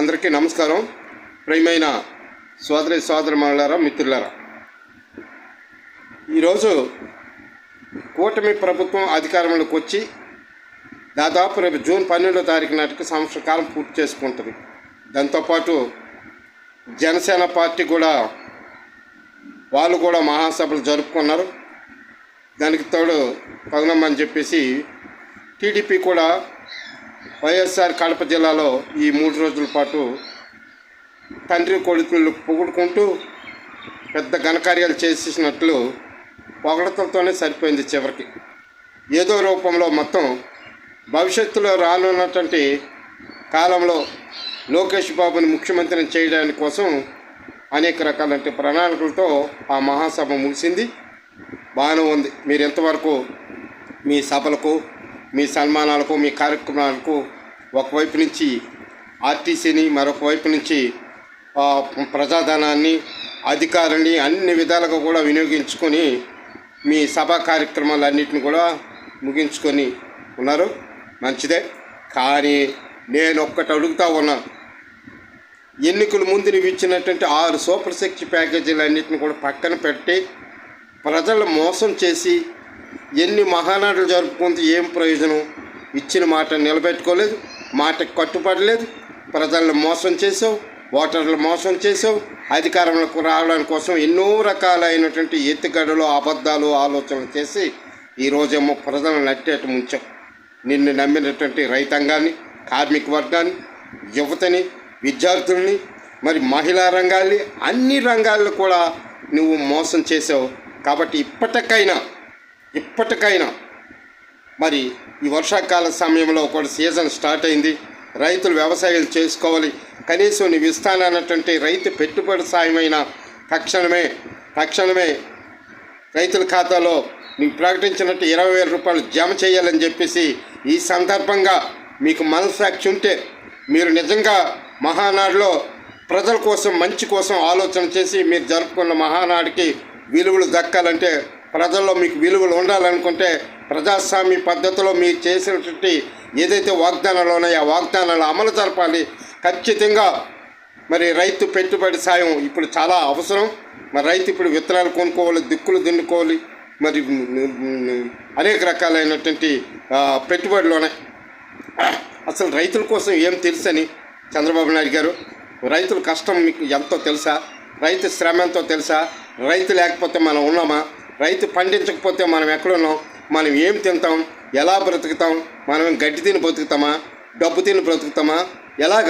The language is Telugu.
అందరికీ నమస్కారం. ప్రియమైన సోదరి సోదరిమణులారా మిత్రులారా. ఈరోజు కూటమి ప్రభుత్వం అధికారంలోకి వచ్చి దాదాపు రేపు జూన్ పన్నెండో తారీఖు నాటికి సంవత్సర కాలం పూర్తి చేసుకుంటుంది. దాంతోపాటు జనసేన పార్టీ కూడా వాళ్ళు కూడా మహాసభలు జరుపుకున్నారు. దానికి తోడు పదనమ్మని చెప్పేసి టీడీపీ కూడా వైఎస్ఆర్ కడప జిల్లాలో ఈ మూడు రోజుల పాటు తండ్రి కొడుకులు పొగుడుకుంటూ పెద్ద ఘనకార్యాలు చేసేసినట్లు పొగడతలతోనే సరిపోయింది చివరికి. ఏదో రూపంలో మొత్తం భవిష్యత్తులో రానున్నటువంటి కాలంలో లోకేష్ బాబుని ముఖ్యమంత్రిని చేయడానికి కోసం అనేక రకాలంటి ప్రణాళికలతో ఆ మహాసభ ముగిసింది. బాగానే ఉంది. మీరు ఎంతవరకు మీ సభలకు మీ సన్మానాలకు మీ కార్యక్రమాలకు ఒకవైపు నుంచి ఆర్టీసీని మరొక వైపు నుంచి ప్రజాధనాన్ని అధికారాన్ని అన్ని విధాలుగా కూడా వినియోగించుకొని మీ సభా కార్యక్రమాలన్నింటిని కూడా ముగించుకొని ఉన్నారు. మంచిదే. కానీ నేను ఒక్కటి అడుగుతా ఉన్నా. ఎన్నికల ముందు నువ్వు ఇచ్చినటువంటి ఆరు సూపర్ శక్తి ప్యాకేజీలన్నింటిని కూడా పక్కన పెట్టి ప్రజలు మోసం చేసి ఎన్ని మహానాటలు జరుపుకుంటే ఏం ప్రయోజనం? ఇచ్చిన మాట నిలబెట్టుకోలేదు మాటకు కట్టుపడలేదు ప్రజలను మోసం చేసావు ఓటర్లు మోసం చేసావు అధికారంలోకి రావడం కోసం ఎన్నో రకాలైనటువంటి ఎత్తుగడలు అబద్ధాలు ఆలోచనలు చేసి ఈరోజేమో ప్రజలను నట్టేట ముంచావు. నిన్ను నమ్మినటువంటి రైతాంగాన్ని కార్మిక వర్గాన్ని యువతని విద్యార్థుల్ని మరి మహిళా రంగాల్ని అన్ని రంగాల్లో కూడా నువ్వు మోసం చేసావు కాబట్టి ఇప్పటికైనా ఇప్పటికైనా మరి ఈ వర్షాకాల సమయంలో కూడా సీజన్ స్టార్ట్ అయింది. రైతులు వ్యవసాయాలు చేసుకోవాలి. కనీసం నువ్వు ఇస్తానన్నటువంటి రైతు పెట్టుబడి సాయమైన తక్షణమే తక్షణమే రైతుల ఖాతాలో నీవు ప్రకటించినట్టు ఇరవై వేల రూపాయలు జమ చేయాలని చెప్పేసి ఈ సందర్భంగా మీకు మనసాక్షి ఉంటే మీరు నిజంగా మహానాడులో ప్రజల కోసం మంచి కోసం ఆలోచన చేసి మీరు జరుపుకున్న మహానాడికి విలువలు దక్కాలంటే ప్రజల్లో మీకు విలువలు ఉండాలనుకుంటే ప్రజాస్వామ్య పద్ధతిలో మీరు చేసినటువంటి ఏదైతే వాగ్దానాలు ఉన్నాయో ఆ వాగ్దానాలు అమలు జరపాలి. ఖచ్చితంగా మరి రైతు పెట్టుబడి సాయం ఇప్పుడు చాలా అవసరం. మరి రైతు ఇప్పుడు విత్తనాలు కొనుక్కోవాలి దిక్కులు దున్నుకోవాలి. మరి అనేక రకాలైనటువంటి పెట్టుబడులు ఉన్నాయి అసలు రైతుల కోసం ఏం తెలుసని చంద్రబాబు నాయుడు గారు రైతుల కష్టం మీకు ఎంతో తెలుసా? రైతు శ్రమ ఎంతో తెలుసా? రైతు లేకపోతే మనం ఉన్నామా? రైతు పండించకపోతే మనం ఎక్కడున్నాం? మనం ఏం తింటాం? ఎలా బ్రతుకుతాం? మనం గడ్డి తిని బ్రతుకుతామా? డబ్బు తిని బ్రతుకుతామా? ఎలాగా?